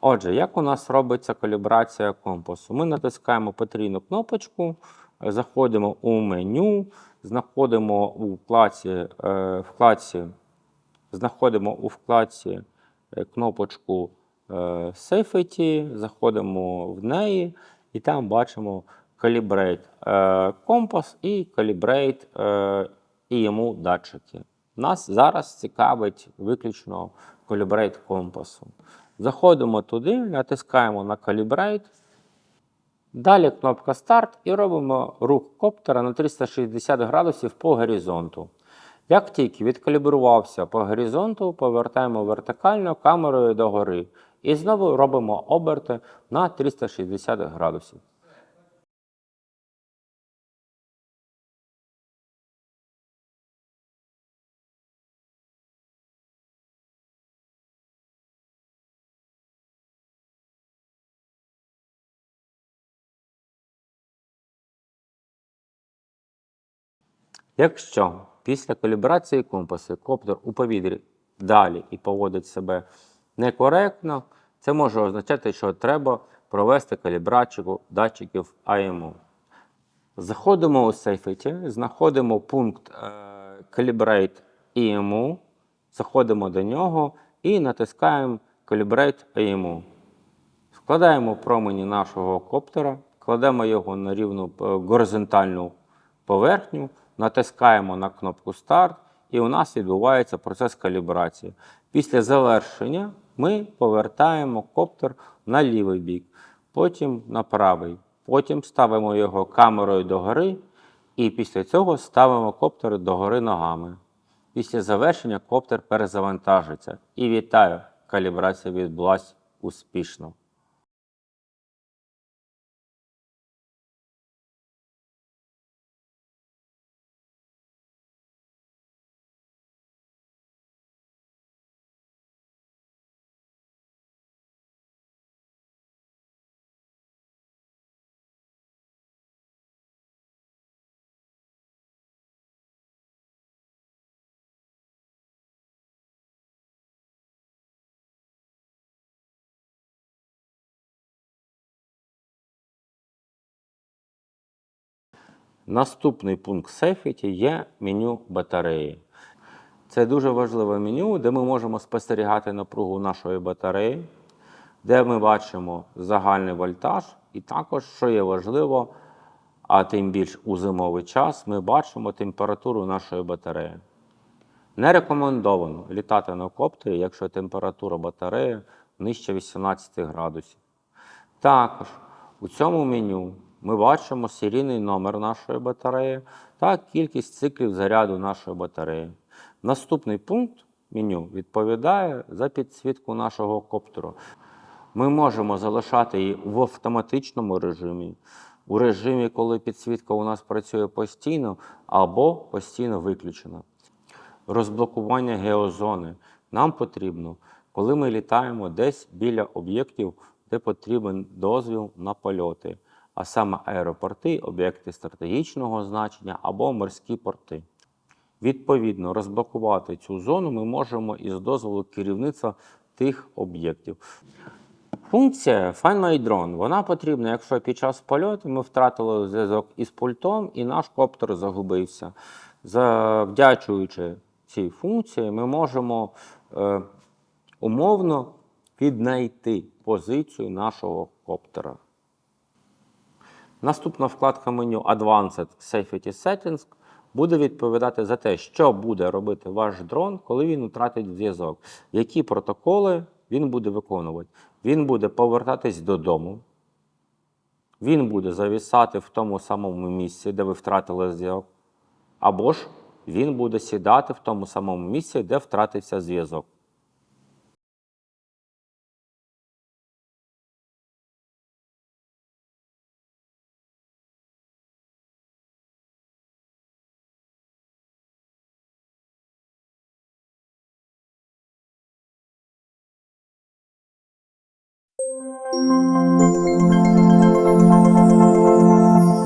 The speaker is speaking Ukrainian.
Отже, як у нас робиться калібрація компасу? Ми натискаємо потрійну кнопочку, заходимо у меню, знаходимо у вкладці, е, вкладці, знаходимо у вкладці е, кнопочку е, Safety, заходимо в неї і там бачимо Calibrate компас і Calibrate е, EMU датчики. Нас зараз цікавить виключно Calibrate компасу. Заходимо туди, натискаємо на Calibrate. Далі кнопка Старт і робимо рух коптера на 360 градусів по горизонту. Як тільки відкалібрувався по горизонту, повертаємо вертикально камерою догори. І знову робимо оберти на 360 градусів. Якщо після калібрації компасу коптер у повітрі далі і поводить себе некоректно, це може означати, що треба провести калібрацію датчиків IMU. Заходимо у Safety, знаходимо пункт е, Calibrate EMU, заходимо до нього і натискаємо Calibrate EMU. Складаємо промені нашого коптера, кладемо його на рівну е, горизонтальну поверхню, натискаємо на кнопку Старт, і у нас відбувається процес калібрації. Після завершення ми повертаємо коптер на лівий бік, потім на правий. Потім ставимо його камерою догори, і після цього ставимо коптер догори ногами. Після завершення коптер перезавантажиться. І вітаю! Калібрація відбулася успішно. Наступний пункт Safety є меню батареї. Це дуже важливе меню, де ми можемо спостерігати напругу нашої батареї, де ми бачимо загальний вольтаж, і також, що є важливо, а тим більш у зимовий час, ми бачимо температуру нашої батареї. Не рекомендовано літати на коптері, якщо температура батареї нижче 18 градусів. Також у цьому меню ми бачимо серійний номер нашої батареї та кількість циклів заряду нашої батареї. Наступний пункт меню відповідає за підсвітку нашого коптеру. Ми можемо залишати її в автоматичному режимі, у режимі, коли підсвітка у нас працює постійно або постійно виключена. Розблокування геозони нам потрібно, коли ми літаємо десь біля об'єктів, де потрібен дозвіл на польоти, а саме аеропорти, об'єкти стратегічного значення або морські порти. Відповідно, розблокувати цю зону ми можемо із дозволу керівництва тих об'єктів. Функція Find My Drone, вона потрібна, якщо під час польоту ми втратили зв'язок із пультом і наш коптер загубився. Завдячуючи цій функції, ми можемо е, умовно віднайти позицію нашого коптера. Наступна вкладка меню Advanced Safety Settings буде відповідати за те, що буде робити ваш дрон, коли він втратить зв'язок, які протоколи він буде виконувати. Він буде повертатись додому, він буде завісати в тому самому місці, де ви втратили зв'язок, або ж він буде сідати в тому самому місці, де втратився зв'язок. Thank you.